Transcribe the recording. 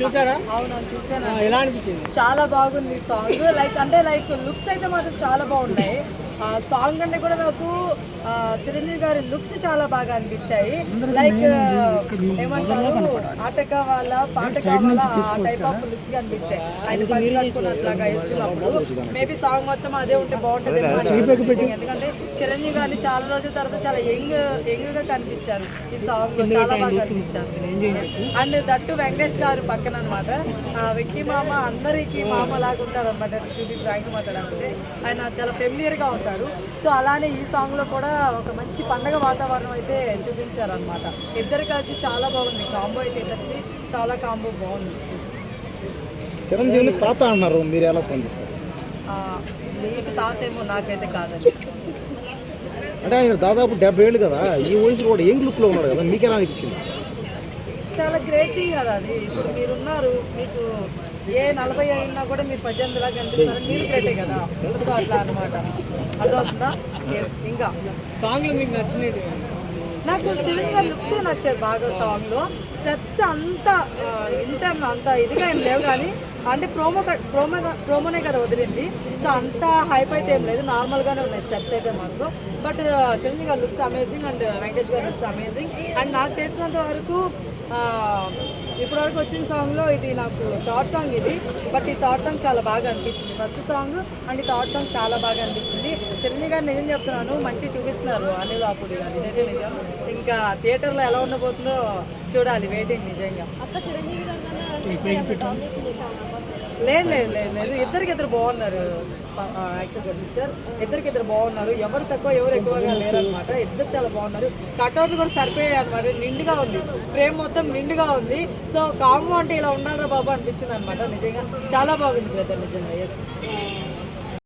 చూసారా? అవునవును చూసాను. ఎలా అనిపించింది? చాలా బాగుంది సాంగ్. లైక్ అంటే లైక్ లుక్స్ అయితే మాత్రం చాలా బాగున్నాయి. ఆ సాంగ్ అంటే కూడా నాకు చిరంజీవి గారి లుక్స్ చాలా బాగా అనిపించాయి. లైక్ ఏమంటారు? ఆట కావాలా పాట కావాలా ఆ టైప్ ఆఫ్ లుక్స్ కనిపించాయి. ఆయన పంచి కట్టుకున్నట్లాగా వేస్తున్నప్పుడు మేబీ సాంగ్ మొత్తం అదే ఉంటే బాగుంటుంది ఎందుకంటే చిరంజీవి గారిని చాలా రోజుల తర్వాత చాలా యంగ్ యంగ్గా కనిపించారు ఈ సాంగ్. లో చాలా బాగా కనిపించారు. అండ్ దట్టు వెంకటేష్ గారు పక్కన అనమాట వెక్కి మామ అందరికీ మామ లాగా ఉంటారు అనమాట టీవీ ఫ్రాంక్ మాట్లాడాలంటే ఆయన చాలా ఫెమిలియర్గా ఉంటారు. సో అలానే ఈ సాంగ్లో కూడా ఒక మంచి పండగ వాతావరణం అయితే చూపించారు అనమాట ఇద్దరు కలిసి చాలా బాగుంది. కాంబో అయితే ఇద్దరిది చాలా కాంబో బాగుంది. Yes. చిరంజీవిని తాత అన్నారు. మీరు ఎలా స్పందిస్తారు? మీకు తాత ఏమో నాకైతే కాదండి. అంటే ఆయన దాదాపు డెబ్బై ఏళ్ళు కదా. ఈ వయసులో కూడా యంగ్ లుక్లో ఉన్నాడు కదా? మీకు ఎలా అనిపించింది? చాలా గ్రేట్ థింగ్ కదా అది. ఇప్పుడు మీరున్నారు మీకు ఏ నలభై అయినా కూడా మీరు పద్దెనిమిది లాగా కనిపిస్తారు మీరు గ్రేటే కదా. సో అట్లా అనమాట అదవుతుందా ఎస్ ఇంకా. సాంగ్ మీకు నచ్చినట్టు నాకు గారి లుక్స్ నచ్చాయి బాగా సాంగ్లో. స్టెప్స్ అంత ఇంత అంత ఇదిగా ఏం లేవు కానీ అంటే ప్రోమో ప్రోమో ప్రోమోనే కదా వదిలింది. సో అంత హైప్ అయితే ఏం లేదు. నార్మల్ గానే ఉన్నాయి స్టెప్స్ అయితే మాకు. బట్ చిరంజీవి గారి లుక్స్ అమేజింగ్ అండ్ వెంకటేష్ గారి లుక్స్ అమేజింగ్ అండ్ నాకు తెలిసినంత వరకు ఇప్పటివరకు వచ్చిన సాంగ్లో ఇది నాకు థర్డ్ సాంగ్ ఇది. బట్ ఈ థర్డ్ సాంగ్ చాలా బాగా అనిపించింది. ఫస్ట్ సాంగ్ అండ్ ఈ థర్డ్ సాంగ్ చాలా బాగా అనిపించింది. చిరంజీవి గారు నిజం చెప్తున్నాను మంచి చూపిస్తున్నారు అనిల్ రాపుడి గారు. ఇదైతే నిజం. ఇంకా థియేటర్లో ఎలా ఉండబోతుందో చూడాలి వెయిటింగ్ నిజంగా. అక్క చిరంజీవి గారు లేదు లేదు లేదు లేదు. ఇద్దరికి ఇద్దరు బాగున్నారు. యాక్చువల్గా సిస్టర్ ఇద్దరికి ఇద్దరు బాగున్నారు. ఎవరు తక్కువ ఎవరు ఎక్కువగా లేరనమాట ఇద్దరు చాలా బాగున్నారు. కట్అవుట్లు కూడా సరిపోయాయి అనమాట నిండుగా ఉంది. ఫ్రేమ్ మొత్తం నిండుగా ఉంది. సో కాంబో అంటే ఇలా ఉండాలిరా బాబు అనిపించింది అనమాట నిజంగా చాలా బాగుంది బ్రదర్ నిజంగా. ఎస్